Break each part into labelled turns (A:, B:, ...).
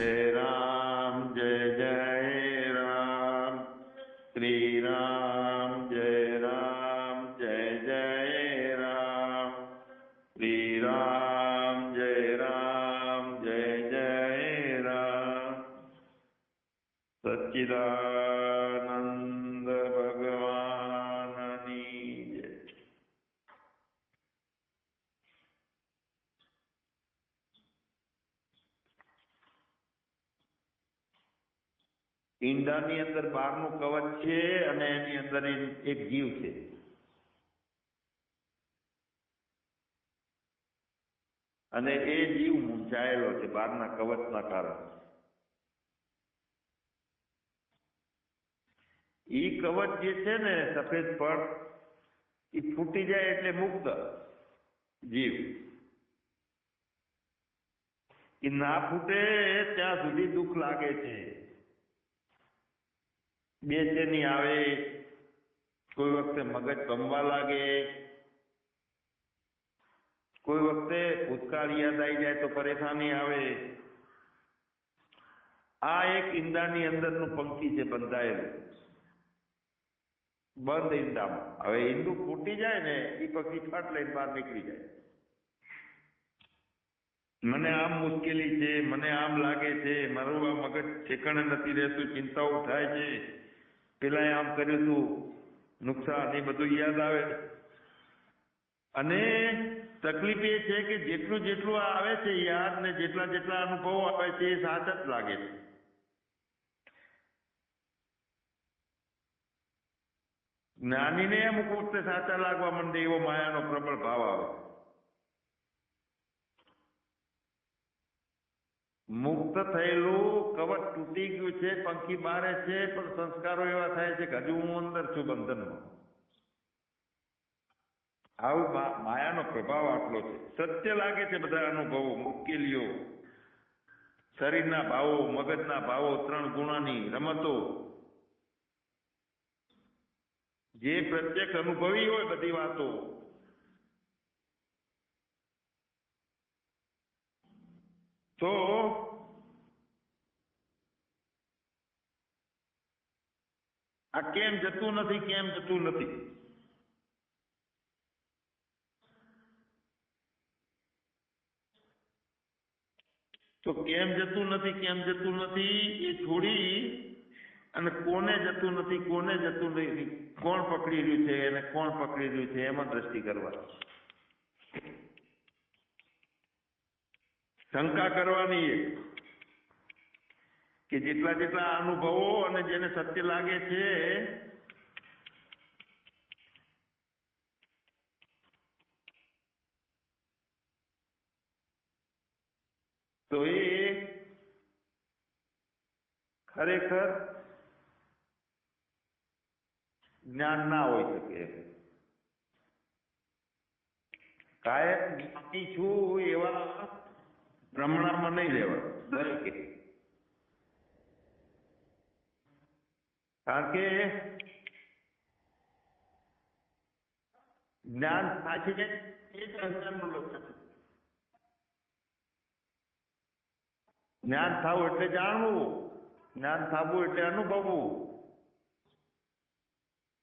A: જય ઈંડાની અંદર બહારનું કવચ છે અને એની અંદર એક જીવ છે. અને એ જીવ મૂંઝાયેલો છે બહારના કવચના કારણે. ઈ કવચ જે છે ને સફેદ પડ એ ફૂટી જાય એટલે મુક્ત જીવ. એ ના ફૂટે ત્યાં સુધી દુઃખ લાગે છે. બેચેની આવે, કોઈ વખતે મગજ કમવા લાગે, કોઈ વખતે ભૂતકાળ યાદ આવી જાય તો પરેશાની આવે. આ એક ઈંડાની અંદરનું પંક્તિ છે બંધાયેલું. બંધ ઈંડામાં. હવે ઈંડું ફૂટી જાય ને એ પક્ષી ફાટ લઈને બહાર નીકળી જાય. મને આમ મુશ્કેલી છે, મને આમ લાગે છે, મારું આ મગજ ઠેકાણે નથી રહેતું, ચિંતાઓ થાય છે. પેલા આમ કર્યું હતું નુકસાન, એ બધું યાદ આવે. અને તકલીફ એ છે કે જેટલું જેટલું આવે છે યાદ ને જેટલા જેટલા અનુભવો આવે છે એ સાચા જ લાગે છે. જ્ઞાનીને અમુક વખતે સાચા લાગવા માંડે એવો માયાનો પ્રબળ ભાવ આવે. મુક્ત થયેલું કવચ તૂટી ગયું છે, પંખી મારે છે, પણ સંસ્કારો એવા થાય છે કે હજુ હું અંદર છું બંધનમાં. આવું માયાનો પ્રભાવ આટલો છે. સત્ય લાગે છે બધા અનુભવો, મુશ્કેલીઓ. શરીરના ભાવો, મગજના ભાવો, ત્રણ ગુણાની રમતો. જે પ્રત્યક્ષ અનુભવી હોય બધી વાતો. તો આ કેમ જતું નથી, કેમ જતું નથી? તો કેમ જતું નથી, કેમ જતું નથી એ છોડી અને કોને જતું નથી, કોને જતું નથી, કોણ પકડી રહ્યું છે અને કોણ પકડી રહ્યું છે, એમાં દ્રષ્ટિ કરવાની શંકા કરવાની એક, કે જેટલા જેટલા અનુભવો અને જેને સત્ય લાગે છે, તો એ ખરેખર જ્ઞાન ના હોઈ શકે. કાયમ જ્ઞાની છું એવા ભ્રમણામાં નહીં રહેવા. દરેકે. કારણ કે જ્ઞાન સાચી છે એ જ અંતરનું લક્ષણ છે. જ્ઞાન થવું એટલે જાણવું. જ્ઞાન થવું એટલે અનુભવવું.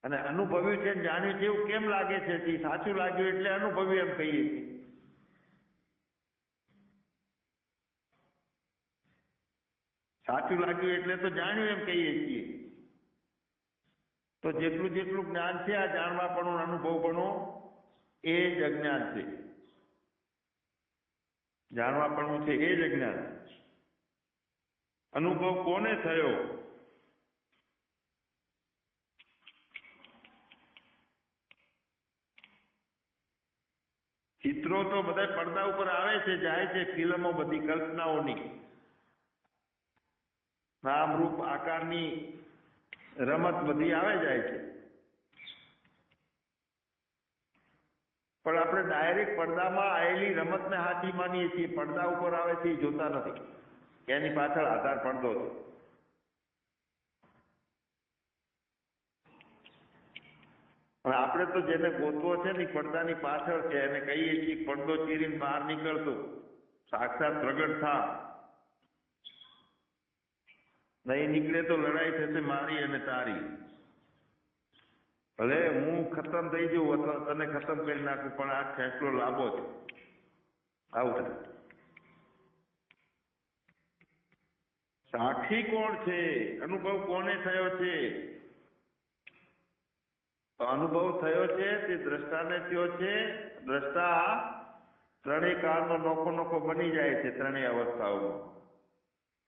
A: અને અનુભવ્યું છે જાણ્યું છે એવું કેમ લાગે છે? સાચું લાગ્યું એટલે અનુભવ્યું એમ કહીએ છીએ. સાચું લાગ્યું એટલે તો જાણ્યું એમ કહીએ છીએ. તો જેટલું જેટલું જ્ઞાન છે, આ જાણવાપણું અનુભવપણું એ જ અજ્ઞાન છે. જાણવાપણું છે એ જ અજ્ઞાન. અનુભવ કોને થયો? ચિત્રો તો બધા પડદા ઉપર આવે છે, જાય છે, ફિલ્મો બધી કલ્પનાઓની. નામ રૂપ આકારની રમત બધી આવે જાય છે. પણ આપણે ડાયરેક્ટ પડદામાં આવેલી રમતને હાથી માનીએ છીએ, પડદા ઉપર આવે છે, એ જોતા નથી. એની પાછળ આધાર પડદો છે. પણ આપણે તો જેને ગોતવો છે ને પડદાની પાછળ છે. એને કહીએ છીએ, પડદો ચીરીને બહાર નીકળતો. સાક્ષાત પ્રગટ થા. નહીં નીકળે તો લડાઈ થશે મારી અને તારી. ભલે હું ખતમ થઈ જઉં અથવા તને ખતમ કરી નાખું, પણ આ ફેસલો લાંબો છે. આવું સાક્ષી કોણ છે? અનુભવ કોને થયો છે? અનુભવ થયો છે, તે દ્રષ્ટાને થયો છે. દ્રષ્ટા ત્રણેય કાળનો નોખો નોખો બની જાય છે ત્રણેય અવસ્થાઓમાં.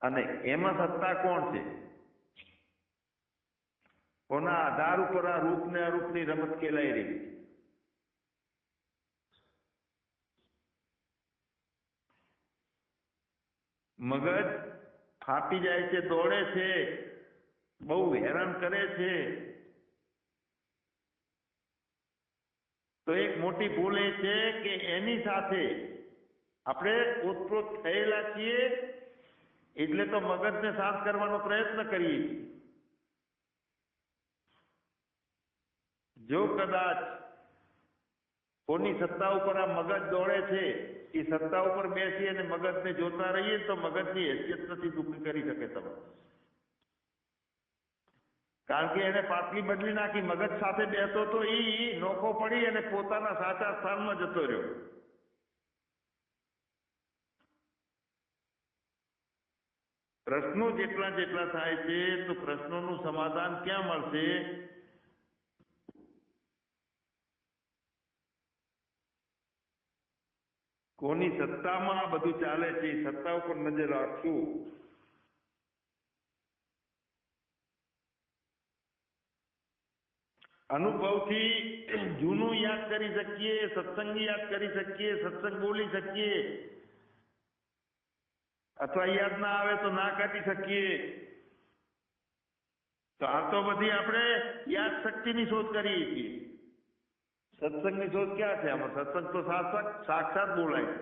A: અને એમાં સત્તા કોણ છે? કોના આધાર ઉપર આ રૂપ ને અરૂપની રમત ખેલાઈ રહી? મગજ ફાટી જાય છે, દોડે છે, બહુ હેરાન કરે છે. તો એક મોટી ભૂલ એ છે કે એની સાથે આપણે ઓતપ્રોત થયેલા છીએ એટલે તો મગજને સાફ કરવાનો પ્રયત્ન કરીએ જો કદાચ કોની સત્તા ઉપર આ મગજ દોડે છે, એ સત્તા ઉપર બેસી અને મગજને જોતા રહીએ તો મગજની હેસિયત નથી દુઃખી કરી શકે તમે કારણ કે એને પાટલી બદલી નાખી, મગજ સાથે બેસતો તો એ નોખો પડી અને પોતાના સાચા સ્થાનમાં જતો રહ્યો. પ્રશ્નો જેટલા જેટલા થાય છે, તો પ્રશ્નોનું સમાધાન ક્યાં મળશે? કોની સત્તામાં આ બધું ચાલે છે, એ સત્તા ઉપર નજર રાખશું. અનુભવથી જૂનું યાદ કરી શકીએ, સત્સંગ યાદ કરી શકીએ, સત્સંગ બોલી શકીએ. અથવા યાદ ના આવે તો ના કાઢી શકીએ. તો આ તો બધી આપણે યાદ શક્તિની શોધ કરીએ છીએ. સત્સંગની શોધ ક્યાં છે? આમાં સત્સંગ તો સાક્ષાત સાક્ષાત બોલાય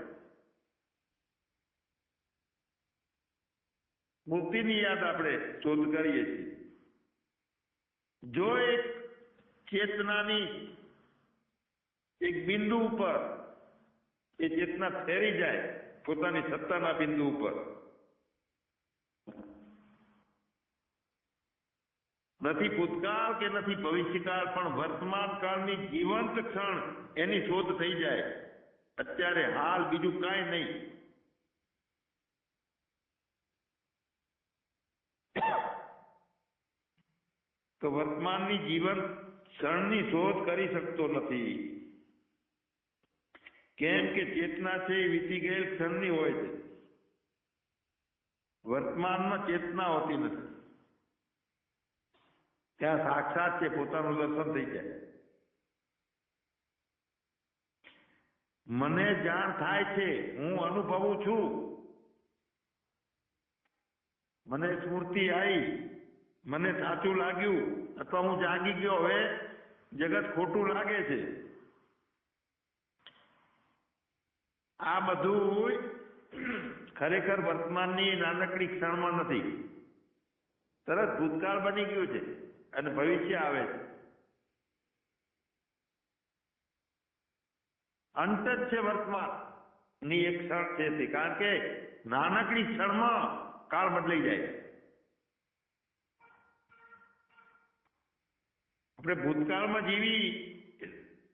A: મુક્તિની યાદ આપણે શોધ કરીએ છીએ. જો એક ચેતનાની એક બિંદુ ઉપર એ ચેતના ફેરી જાય પોતાની સત્તાના બિંદુ ઉપર. નથી ભૂતકાળ કે નથી ભવિષ્યકાળ, પણ વર્તમાન કાળની જીવંત ક્ષણ એની શોધ થઈ જાય. અત્યારે હાલ બીજું કાંઈ નહીં. તો વર્તમાનની જીવન ક્ષણની શોધ કરી શકતો નથી. કેમ કે ચેતના છે એ વીતી ગયેલ ક્ષણની હોય છે. વર્તમાનમાં ચેતના હોતી નથી. ત્યાં સાક્ષાત છે, પોતાનું દર્શન થઈ જાય. મને જાણ થાય છે, હું અનુભવું છું. મને સ્મૃતિ આવી, મને સાચું લાગ્યું, અથવા હું જાગી ગયો, હવે જગત ખોટું લાગે છે. આ બધું ખરેખર વર્તમાનની નાનકડી ક્ષણમાં નથી. તરત ભૂતકાળ બની ગયું છે અને ભવિષ્ય આવે છે. અંત જ છે વર્તમાનની એક ક્ષણ છે કારણ કે નાનકડી ક્ષણમાં કાળ બદલાઈ જાય આપણે ભૂતકાળમાં જીવી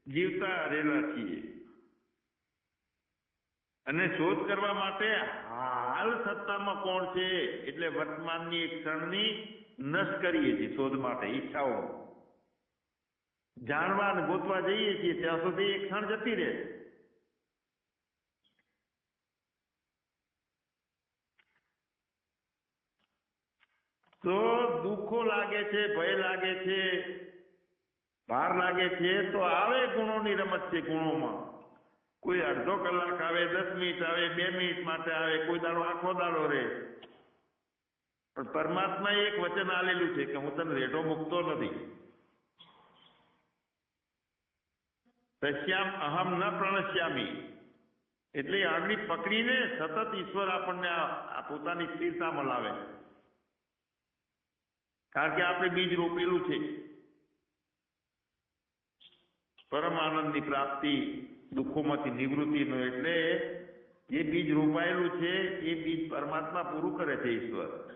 A: જીવતા રહેલા છીએ. અને શોધ કરવા માટે હાલ સત્તામાં કોણ છે? એટલે વર્તમાનની એક ક્ષણની નશ કરીએ છીએ શોધ માટે, ઈચ્છાઓ. જાણવા અને ગોતવા જઈએ છીએ, ત્યાં સુધી એક ક્ષણ જતી રહે. તો દુઃખો લાગે છે, ભય લાગે છે, ભાર લાગે છે, તો આવે ગુણોની રમત છે ગુણોમાં. કોઈ અડધો કલાક આવે, દસ મિનિટ આવે, બે મિનિટ માટે આવે, કોઈ દાડો આખો દાડો રહે. પણ પરમાત્મા એક વચન આલેલું છે કે હું તને રેઢો મૂકતો નથી. પશ્યામ અહમ ન પ્રણશ્યામી. એટલે આંગળી પકડીને સતત ઈશ્વર આપણને આ પોતાની સ્થિરતા મળાવે. કારણ કે આપણે બીજ રોપેલું છે. પરમ આનંદની પ્રાપ્તિ. દુઃખોમાંથી નિવૃત્તિનું એટલે જે બીજ રોપાયેલું છે, એ બીજ પરમાત્મા પૂરું કરે છે ઈશ્વર.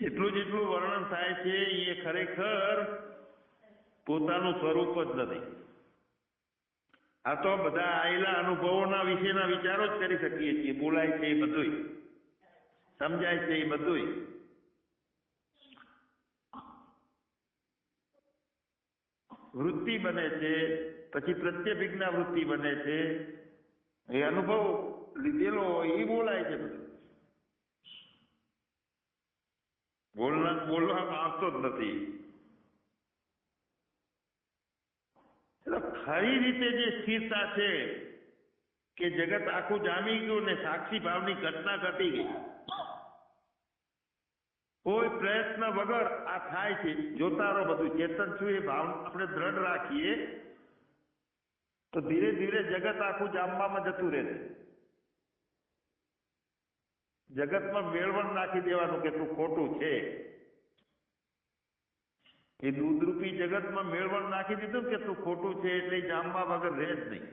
A: જેટલું જેટલું વર્ણન થાય છે, એ ખરેખર પોતાનું સ્વરૂપ જ નથી. આ તો બધા આયેલા અનુભવોના વિશેના વિચારો જ કરી શકીએ છીએ. બોલાય છે એ બધુંય. સમજાય છે એ બધુંય. વૃત્તિ બને છે, પછી પ્રત્યભિજ્ઞા વૃત્તિ બને છે. એ અનુભવ લીધેલો એ બોલાય છે બધું. બોલના બોલવામાં આવતો જ નથી. એટલે ખરી રીતે જે સ્થિરતા છે, કે જગત આખું જામી ગયું ને સાક્ષી ભાવની ઘટના ઘટી ગઈ. કોઈ પ્રયત્ન વગર આ થાય છે. જોતા રહો બધું ચેતન છું, એ ભાવ આપણે દ્રઢ રાખીએ. તો ધીરે ધીરે જગત આખું જામવામાં જતું રહે જગતમાં મેળવણ નાખી દેવાનું કે તું ખોટું છે. એ દૂધરૂપી જગતમાં મેળવણ નાખી દીધું કે તું ખોટું છે એટલે એ જામવા વગર રહે જ નહીં.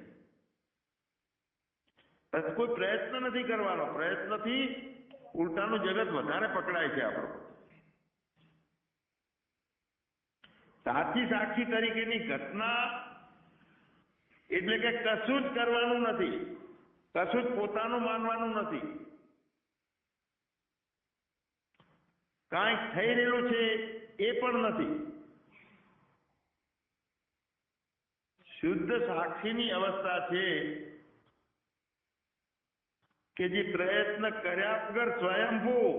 A: બસ કોઈ પ્રયત્ન નથી કરવાનો. પ્રયત્નથી ઉલટાનું જગત વધારે પકડાય છે આપણું. સાચી સાક્ષી તરીકેની ઘટના એટલે કે કશું જ કરવાનું નથી. કશું જ પોતાનું માનવાનું નથી. કાંઈક થઈ રહેલું છે એ પણ નથી. શુદ્ધ સાક્ષીની અવસ્થા છે કે જે પ્રયત્ન કર્યા વગર સ્વયંભૂ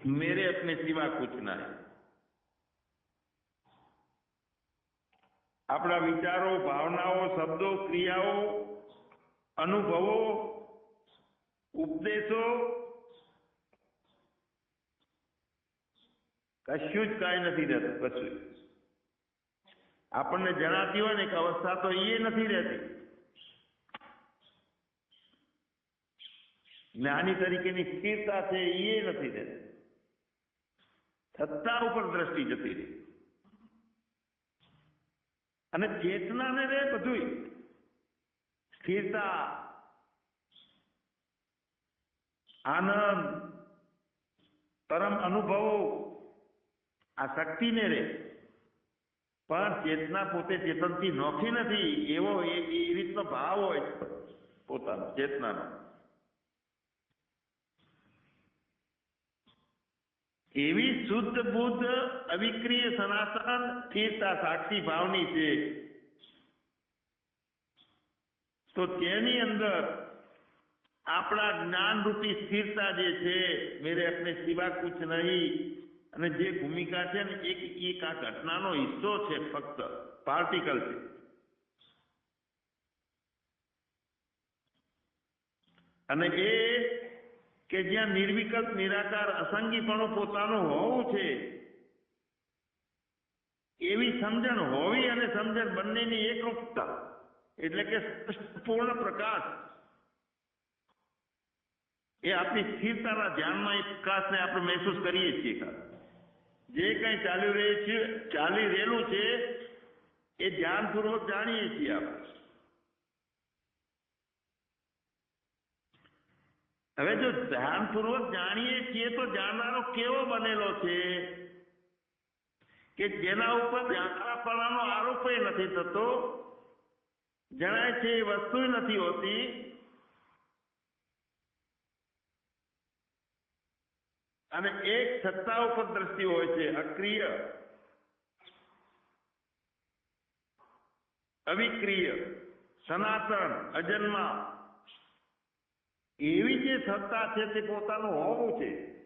A: મેરે अपने સિવા કુછ ના હૈ આપણા વિચારો ભાવનાઓ શબ્દો ક્રિયાઓ અનુભવો ઉપદેશો કશું જ કાંઈ નથી રહેતું કશું આપણને જણાતી હોય ને કે અવસ્થા તો એ નથી રહેતી જ્ઞાની તરીકેની સ્થિરતા છે એ નથી રહેતી. સત્તા ઉપર દ્રષ્ટિ જતી રહી. અને ચેતનાને રે બધું સ્થિરતા, આનંદ, પરમ અનુભવો, આ શક્તિને રે. પણ ચેતના પોતે ચેતનથી નોખી નથી. એવો એ રીતનો ભાવ હોય પોતાનો, ચેતનાનો. એવી શુદ્ધ બુદ્ધ અવિક્રિય સનાતન સ્થિરતા સાક્ષી ભાવની છે. તો તેની અંદર આપણા જ્ઞાનરૂપી સ્થિરતા જે છે, મેરે આપણે સિવા કુછ નહીં. અને જે ભૂમિકા છે ને, એક એક આ ઘટનાનો હિસ્સો છે ફક્ત પાર્ટિકલ છે. અને એ કે જ્યાં નિર્વિકલ્પ, નિરાકાર, અસંગીપણું પોતાનું હોવું છે, એવી સમજણ હોવી અને સમજણ બંનેની એકરૂપતા, એટલે કે પૂર્ણ પ્રકાશ, એ આપણી સ્થિરતાના ધ્યાનમાં એ પ્રકાશને આપણે મહેસૂસ કરીએ છીએ જે કંઈ ચાલી રહ્યું છે, ચાલી રહેલું છે, એ ધ્યાનપૂર્વક જાણીએ છીએ આપણે. હવે જો ધ્યાનપૂર્વક જાણીએ છીએ તો જાણનારો કેવો બનેલો છે? કે જેના ઉપર જાણનારાપણાનો આરોપ નથી થતો? જણાય છે એ વસ્તુ નથી હોતી. અને એક સત્તા ઉપર દ્રષ્ટિ હોય છે, અક્રિય. અવિક્રિય. સનાતન, અજન્મા. એવી જે સત્તા છે તે પોતાનું હોવું છે.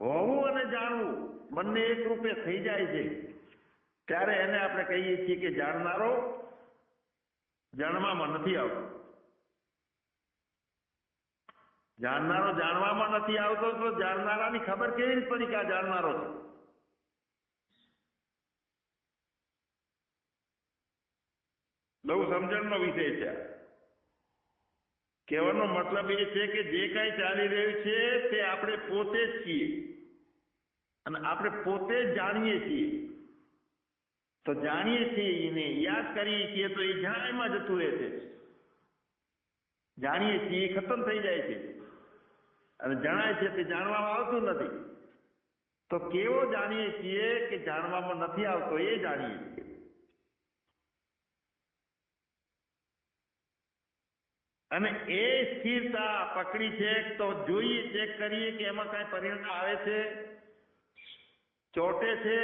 A: હોવું અને જાણવું બંને એક રૂપે થઈ જાય છે. ત્યારે એને આપણે કહીએ છીએ કે જાણનારો જાણવામાં નથી આવતો. જાણનારો જાણવામાં નથી આવતો તો જાણનારાની ખબર કેવી રીતે પડી કે આ જાણનારો છે? બહુ સમજણનો વિષય છે આ. કહેવાનો મતલબ એ છે કે જે કાંઈ ચાલી રહ્યું છે, તે આપણે પોતે જ છીએ. અને આપણે પોતે જ જાણીએ છીએ. તો જાણીએ છીએ એને, યાદ કરીએ છીએ, તો એ જણાયમાં જતું રહે છે. જાણીએ છીએ એ ખતમ થઈ જાય છે. અને જણાય છે તે જાણવામાં આવતું નથી. તો કેવો જાણીએ છીએ કે જાણવામાં નથી આવતો, એ જાણીએ છીએ. અને એ સ્થિરતા પકડી છે તો જોઈએ ચેક કરીએ કે એમાં કાંઈ પરિણામ આવે છે. ચોટે છે,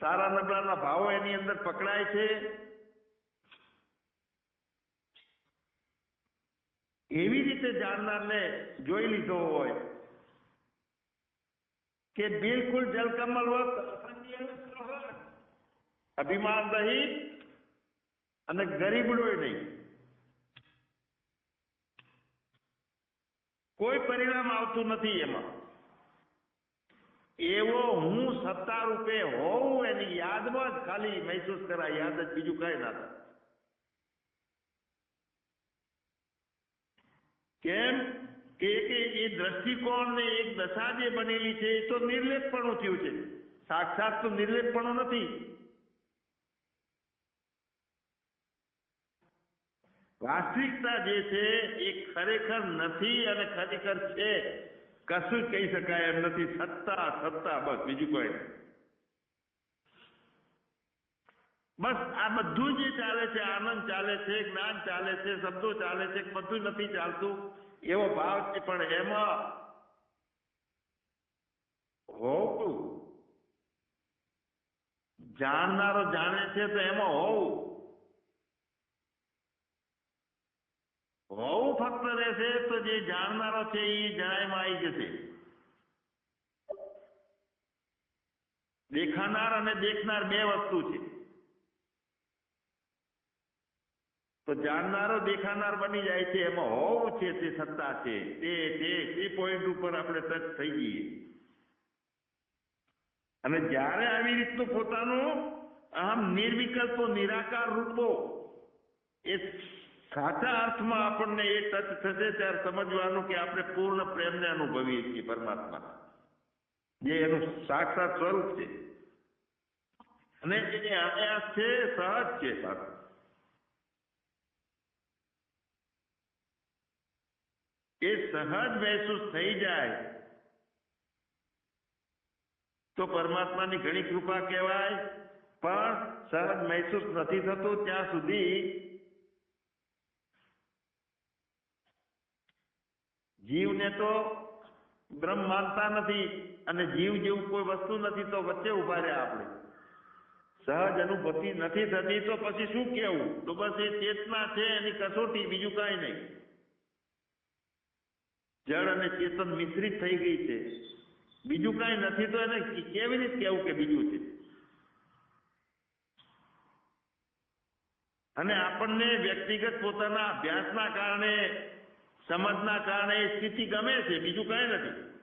A: સારા નબળાના ભાવો એની અંદર પકડાય છે. એવી રીતે જાણનારને જોઈ લીધો હોય કે બિલકુલ જલકમલ અભિમાન રહિત અને ગરીબડોય નહીં. કોઈ પરિણામ આવતું નથી એમાં. એવો હું સત્તા રૂપે હોઉં એની યાદમાં જ ખાલી મહેસૂસ કરાય યાદ જ બીજું કઈ ના થાય. કેમ? કે એ દ્રષ્ટિકોણ ને એક દશા જે બનેલી છે એ તો નિર્લેપણું થયું છે. સાક્ષાત તો નિર્લેપણું નથી. વાસ્તવિકતા જે છે એ ખરેખર નથી અને ખરેખર છે. કશું જ કહી શકાય એમ નથી. સત્તા સત્તા, બસ, બીજું કોઈ બસ આ બધું જે ચાલે છે, આનંદ ચાલે છે, જ્ઞાન ચાલે છે, શબ્દો ચાલે છે, બધું નથી ચાલતું. એવો ભાવ છે, પણ એમાં હોવું. જાણનારો જાણે છે તો એમાં હોવું. હોવું ફક્ત રહેશે તો જે જાણનારો છે એ જણાયમાં આવી જશે. દેખાનાર અને દેખનાર બે વસ્તુ છે. તો જાણનારો, દેખાનાર બની જાય છે, એમાં હોવું છે, તે સત્તા છે, તે તે તે પોઈન્ટ ઉપર આપણે ટચ થઈ જઈએ. અને જ્યારે આવી રીતનું પોતાનું આમ નિર્વિકલ્પો, નિરાકાર રૂપો, એ સાચા અર્થમાં આપણને એ ટચ થશે ત્યારે સમજવાનું કે આપણે પૂર્ણ પ્રેમને અનુભવીએ છીએ પરમાત્મા. જે એનું સાક્ષાત સ્વરૂપ છે. અને જે આયાસ છે, સહજ છે સાચું. એ સહજ મહેસૂસ થઈ જાય, તો પરમાત્માની ઘણી કૃપા કહેવાય. પણ સહજ મહેસૂસ નથી થતું, ત્યાં સુધી જીવને તો બ્રહ્મ માનતા નથી અને જીવ જેવું કોઈ વસ્તુ નથી તો વચ્ચે ઊભા રહ્યા આપણે. સહજ અનુભૂતિ નથી થતી તો પછી શું કેવું? તો બસ એ ચેતના છે, એની કસોટી, બીજું કાંઈ નહીં. જળ અને ચેતન મિશ્રિત થઈ ગઈ છે. બીજું કાંઈ નથી તો એને કેવી રીતે કેવું કે બીજું છે? અને આપણને વ્યક્તિગત પોતાના અભ્યાસના કારણે સમજના કારણે એ સ્થિતિ ગમે છે, બીજું કંઈ નથી.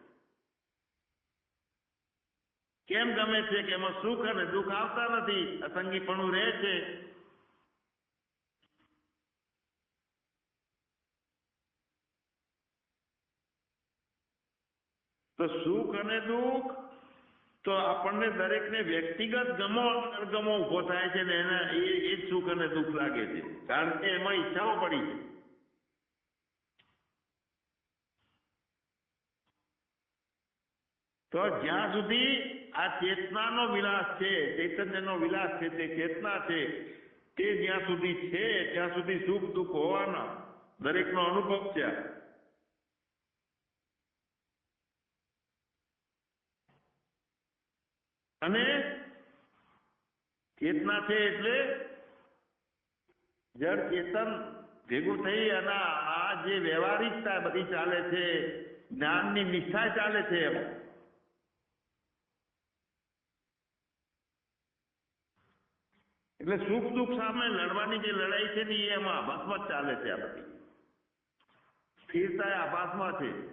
A: કેમ ગમે છે કે એમાં સુખ અને દુઃખ આવતા નથી, અસંગીપણું રહે છે? તો સુખ અને દુઃખ તો આપણને દરેકને વ્યક્તિગત ગમો અણગમો ઊભો થાય છે ને એના એ જ સુખ અને દુઃખ લાગે છે. કારણ કે એમાં ઈચ્છાઓ પડી છે. તો જ્યાં સુધી આ ચેતનાનો વિલાસ છે, ચૈતન્યનો વિલાસ છે, તે ચેતના છે, તે જ્યાં સુધી છે, ત્યાં સુધી સુખ દુઃખ હોવાના દરેકનો અનુભવ છે. અને ચેતના છે એટલે જળ ચેતન ભેગું થઈ અને આ જે વ્યવહારિકતા બધી ચાલે છે, જ્ઞાનની નિષ્ઠા ચાલે છે એમ. એટલે સુખ દુઃખ સામે લડવાની જે લડાઈ છે ને એ એમાં આભાસમાં ચાલે છે આ બધી. સ્થિરતા આભાસમાં છે.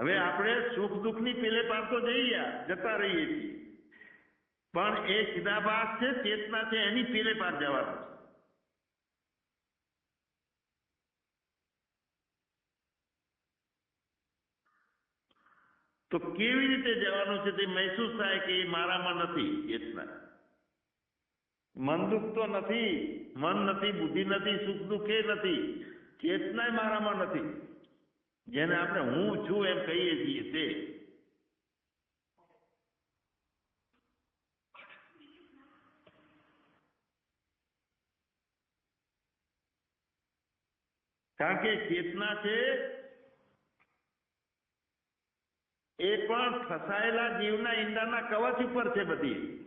A: હવે આપણે સુખ દુઃખની પેલે પાર તો જઈએ જતા રહીએ છીએ. પણ એ ચિદાભાસ છે, ચેતના છે, એની પેલે પાર જવાનું છે. તો કેવી રીતે જવાનું છે તે મહેસૂસ થાય કે એ મારામાં નથી? ચેતના મન દુઃખ તો નથી, મન નથી, બુદ્ધિ નથી, સુખ દુઃખ એ નથી ચેતના મારામાં નથી. જેને આપણે હું છું એમ કહીએ છીએ તે. કારણ કે ચેતના છે એ પણ ફસાયેલા જીવના ઈંડાના કવચ ઉપર છે બધી.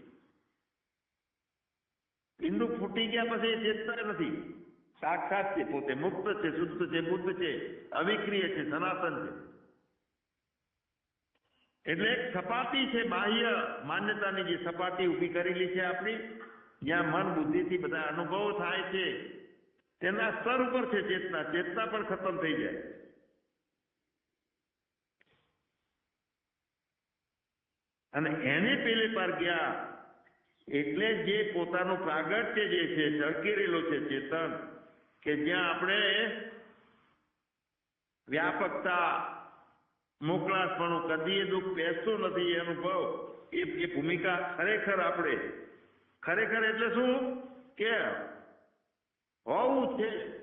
A: ઈંડું ફૂટી ગયા પછી ચેતતા નથી. સાક્ષાત છે, પોતે મુક્ત છે, શુદ્ધ છે, બુદ્ધ છે, અવિક્રિય છે, સનાતન છે. એટલે એક સપાટી છે, બાહ્ય માન્યતાની જે સપાટી ઊભી કરેલી છે આપણી, જ્યાં મન બુદ્ધિથી બધા અનુભવો થાય છે, તેના સ્તર ઉપર છે ચેતના. ચેતના પણ ખતમ થઈ જાય. અને એને પેલે પર ગયા. એટલે જે પોતાનું પ્રાગટ્ય જે છે ચળકી રહેલું છે ચેતન, કે જ્યાં આપણે વ્યાપકતા મોકળાશપણું કદીએ દુઃખ બેસતું નથી એ અનુભવ. એ એ ભૂમિકા ખરેખર આપણે. ખરેખર એટલે શું? કે હોવું છે.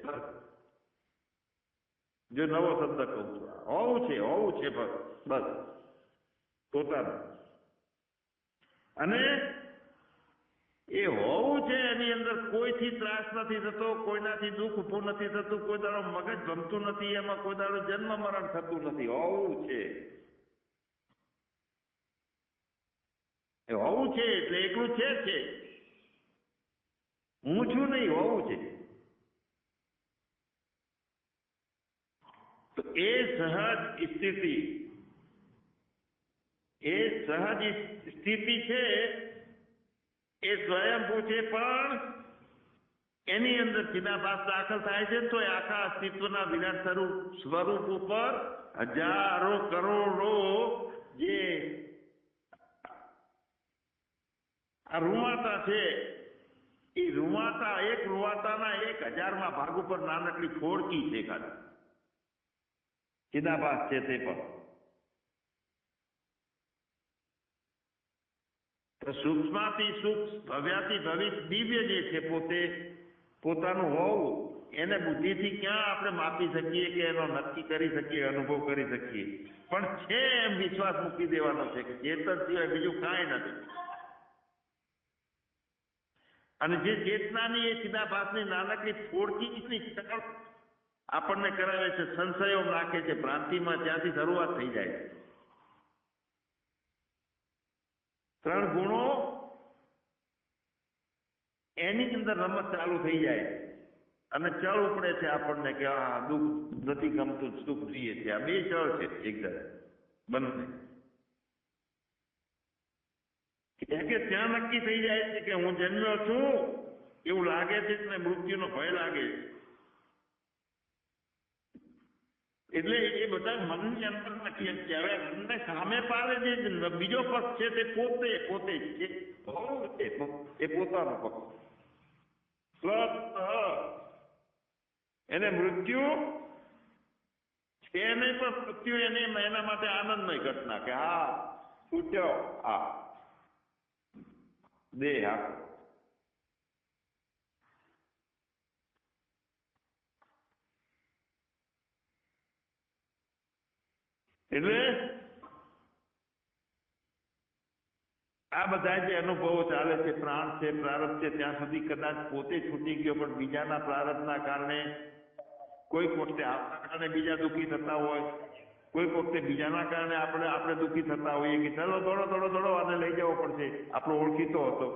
A: જો નવો શબ્દ કહું છું. હોવું છે હોવું છે, બસ બસ. પોતાનું અને એ હોવું છે એની અંદર કોઈથી ત્રાસ નથી થતો, કોઈનાથી દુઃખ ઊભું નથી થતું, કોઈ દાડો મગજ ગમતું નથી, એમાં કોઈ દાડો જન્મ મરણ થતું નથી. હોવું છે. એ હોવું છે એટલે એકલું છે છે. હું છું નહીં હોવું છે. તો એ સહજ સ્થિતિ એ સહજ સ્થિતિ છે એ સ્વયંભૂ છે, પણ એની અંદર ચિદાભાસ દાખલ થાય છે તો એ આખા અસ્તિત્વના વિરાટ સ્વરૂપ સ્વરૂપ ઉપર હજારો કરોડો જે આ રૂવાતા છે, એ રૂવાતા, એક રૂવાતાના એક હજારમાં ભાગ ઉપર નાનકડી ખોડકી છે ખાલી. ચિદાભાસ છે તે પણ તો સૂક્ષ્માથી સૂક્ષ્મ, ભવ્યાથી ભવિષ્ય, દિવ્ય જે છે પોતે, પોતાનું હોવું, એને બુદ્ધિથી ક્યાં આપણે માપી શકીએ કે એનો નક્કી કરી શકીએ, અનુભવ કરી શકીએ? પણ છે એમ વિશ્વાસ મૂકી દેવાનો છે કે ચેતન સિવાય બીજું કાંઈ નથી. અને જે ચેતનાની એ ચિદાભાસની નાનકડી ફોડકીની આપણને કરાવે છે સંશયો નાખે છે, ભ્રાંતિમાં ત્યાંથી શરૂઆત થઈ જાય છે. ત્રણ ગુણો એની અંદર રમત ચાલુ થઈ જાય. અને ચળ ઉપડે છે આપણને કે આ દુઃખ નથી ગમતું, સુખ જોઈએ છે. આ બે ચળ છે એકદમ બંને. કે ત્યાં નક્કી થઈ જાય છે કે હું જન્મ્યો છું, એવું લાગે છે ને મૃત્યુનો ભય લાગે છે. એટલે એ બધા મનની અંદર નથી અત્યારે. મનને સામે પાડે જે બીજો પક્ષ છે તે પોતે પોતે છે એ પોતાનો પક્ષ. એને મૃત્યુ છે નહીં, પણ મૃત્યુ એને એના માટે આનંદમય ઘટના કે હા છૂટ્યો આ દેહ આખો એટલે આ બધા જે અનુભવો ચાલે છે, પ્રાણ છે, પ્રારબ્ધ છે, ત્યાં સુધી કદાચ પોતે છૂટી ગયો, પણ બીજાના પ્રારબ્ધના કારણે કોઈક વખતે આપણા કારણે બીજા દુઃખી થતા હોય કોઈક વખતે બીજાના કારણે આપણે આપણે દુઃખી થતા હોઈએ કે ચાલો દોડો દોડો દોડો આને લઈ જવો પડશે. આપણો ઓળખીતો હતો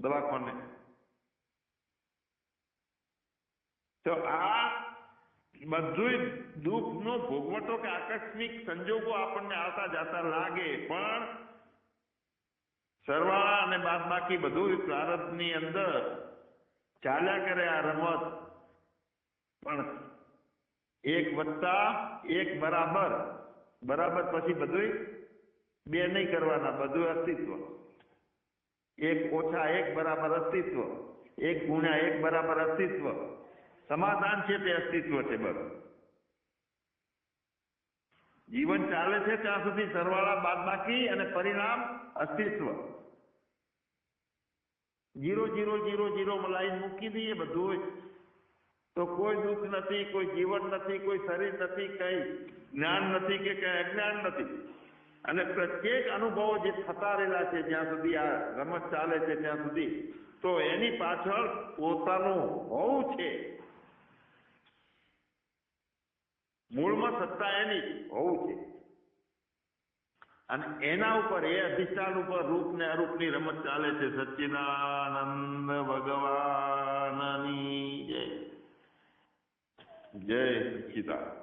A: દવાખાને. તો આ બધું દુઃખનો ભોગવટો કે આકસ્મિક સંજોગો આપણને આવતા જતા લાગે, પણ સરવાળા અને બાદ બાકી બધું પ્રારબ્ધની અંદર ચાલ્યા કરે આ રમત. પણ એક વત્તા એક બરાબર બરાબર પછી બધું બે નહીં કરવાના બધું અસ્તિત્વ. એક ઓછા એક બરાબર અસ્તિત્વ. એક ગુણ્યા એક બરાબર અસ્તિત્વ. સમાધાન છે તે અસ્તિત્વ છે બસ. જીવન ચાલે છે ત્યાં સુધી સરવાળા બાદ બાકી અને પરિણામ અસ્તિત્વ. Zero zero zero zero line મૂકી દઈએ બધું તો કોઈ દુઃખ નથી, કોઈ જીવન નથી, કોઈ શરીર નથી, કઈ જ્ઞાન નથી કે કઈ અજ્ઞાન નથી. અને પ્રત્યેક અનુભવો જે થતા રહેલા છે જ્યાં સુધી આ રમત ચાલે છે ત્યાં સુધી, તો એની પાછળ પોતાનું હોવું છે. મૂળમાં સત્તા એની હોવું છે. અને એના ઉપર, એ અધિષ્ઠાન ઉપર રૂપ ને અરૂપની રમત ચાલે છે. સચ્ચિદાનંદ ભગવાનની જય. જય સચ્ચિદાનંદ.